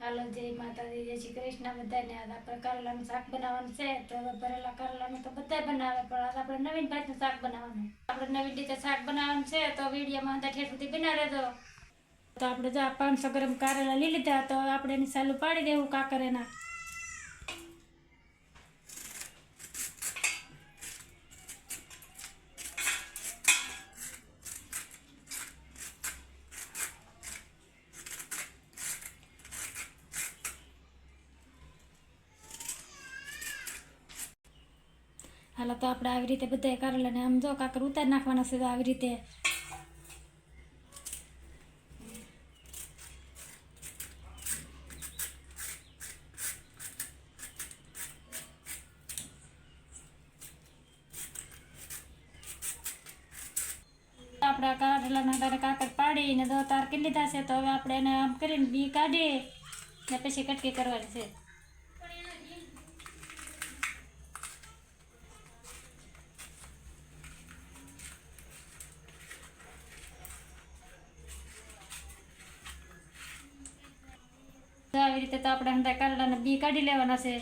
હાલો, જય માતાજી, જય શ્રી કૃષ્ણ. બધાને આપણે કરેલાનું શાક બનાવવાનું છે. તો ભરેલા કરેલાનું તો બધા બનાવે, પણ આપણે નવીન ભાતનું શાક બનાવવાનું. આપણે નવીન રીતે શાક બનાવવાનું છે, તો વિડીયોમાં અંદર ઠેઠ સુધી બના તો તો આપણે જો પાંચસો ગ્રામ કારેલા લઈ લીધા, તો આપણે એની સાલું પાડી દેવું કાકર હાલો તો આપણે આવી રીતે બધા કારેલાને આમ જો કાકર ઉતારી નાખવાના છે તો આવી રીતે. આપણા કારેલાના તારે કાકર પાડીને દો તાર કેટલી છે, તો હવે આપણે એને આમ કરીને બી કાઢીએ ને પછી કટકી કરવાની છે. આવી રીતે તો આપણે હંડા કારેલાના બી કાઢી લેવાના છે.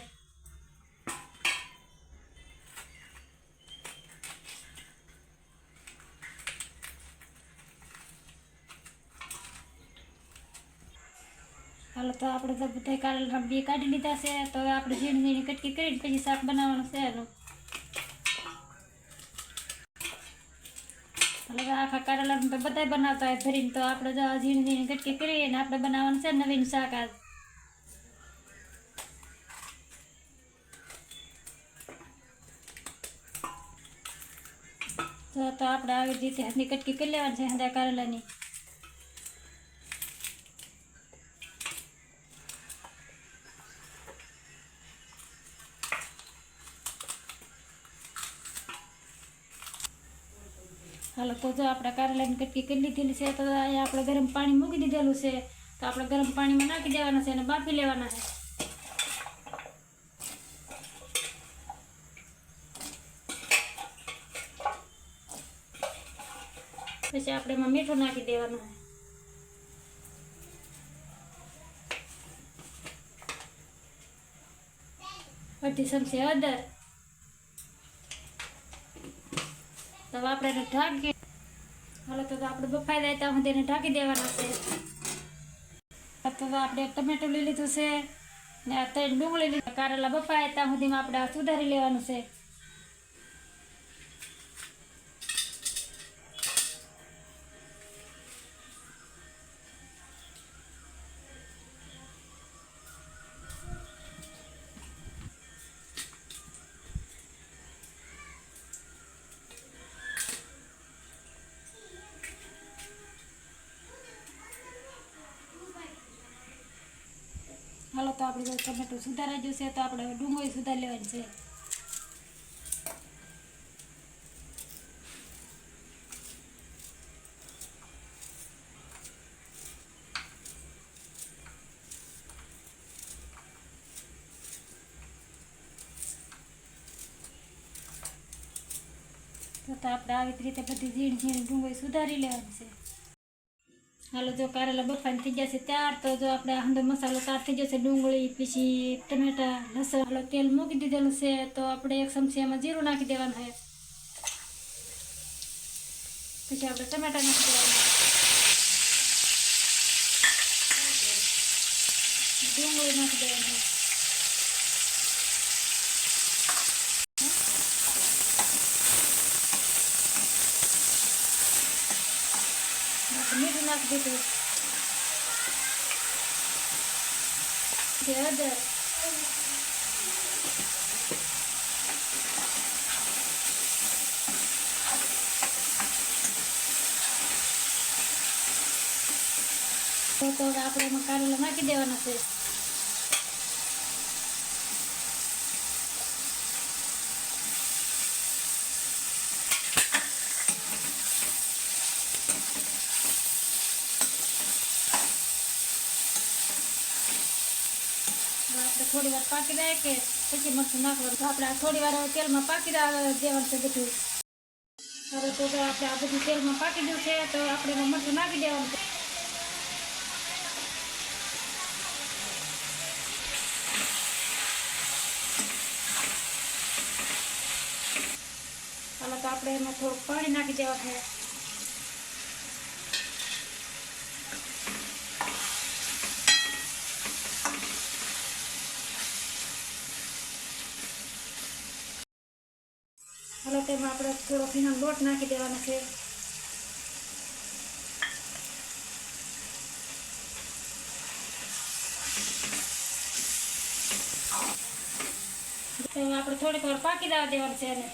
હાલો, તો આપણે તો બધા કારેલા બી કાઢી લીધા છે. તો હવે આપણે ઝીણી ઝીણી કટકી કરીને પછી શાક બનાવવાનું છે એનું. હવે આખા કારેલા બધા બનાવતા હોય ભરીને, તો આપણે ઝીણી ઝીણી કટકી કરીને આપણે બનાવવાનું છે નવીન શાક આજ. તો તો આપણે આવી રીતે હાથની કટકી કરી લેવાની છે, હંધા કારેલાની. હાલો, તો જો આપણે કારેલાની કટકી કરી લીધેલી છે, તો અહીંયા આપણે ગરમ પાણી મૂકી દીધેલું છે, તો આપણે ગરમ પાણીમાં નાખી દેવાના છે અને બાફી લેવાના છે. પછી આપણે એમાં મીઠું નાખી દેવાનું. અડધી ચમચી અદર તો આપણે એને ઢાંકી હાલો, તો આપણે બફાઈ જાય ત્યાં સુધી એને ઢાંકી દેવાના છે. તો આપણે ટમેટું લઈ લીધું છે ને અત્યારે ડુંગળી લીધું, કારેલા બફાય ત્યાં સુધીમાં આપણે સુધારી લેવાનું છે. આપણે ટમેટું સુધારાઈ ગયું તો આપણે હવે સુધારી લેવાની છે. તો આપણે આવી રીતે બધી ઝીણ ઝીણ ડુંગળી સુધારી લેવાની છે. હાલો, જો કારેલા બફાઈને થઈ જશે ત્યાર તો જો આપણે હંધો મસાલો ત્યાર થઈ જશે ડુંગળી, પછી ટમેટા, લસણ. હાલો, તેલ મૂકી દીધેલું છે, તો આપણે એક ચમચી એમાં જીરું નાખી દેવાનું છે. પછી આપણે ટમેટા નાખી દેવાના ડુંગળી નાખી દેવાની મીઠું નાખી દીધું હળદર તો આપણે એમાં કારેલા નાખી દેવાના છે આપણે થોડી વાર પાકી દે કે પછી મરચું નાખવાનું. તો આપણે થોડી વાર તેલમાં પાકી દેવાનું છે બધું. હવે તો આપણે આ બધું તેલમાં પાકી ગયું છે, તો આપણે એમાં મરચું નાખી દેવાનું છે. હાલ તો આપણે એમાં થોડુંક પાણી નાખી દેવાનું છે. હાલો તેમાં આપણે થોડો ભીનો લોટ નાખી દેવાનો છે. આપણે થોડીક વાર પાકી દેવા દેવાનું છે એને.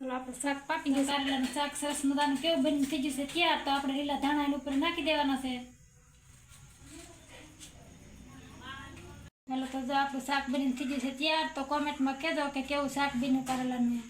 આપણું શાક પાકી ગયું કારેલાનું શાક સરસ મજાનું કેવું બની થઈ ગયું છે ત્યાર તો આપણે લીલા ધાણા એની ઉપર નાખી દેવાના છે. ચાલો તો જો આપણું શાક બનીને થઈ જશે ત્યાર તો કોમેન્ટમાં કહેજો કે કેવું શાક બન્યું કારેલાનું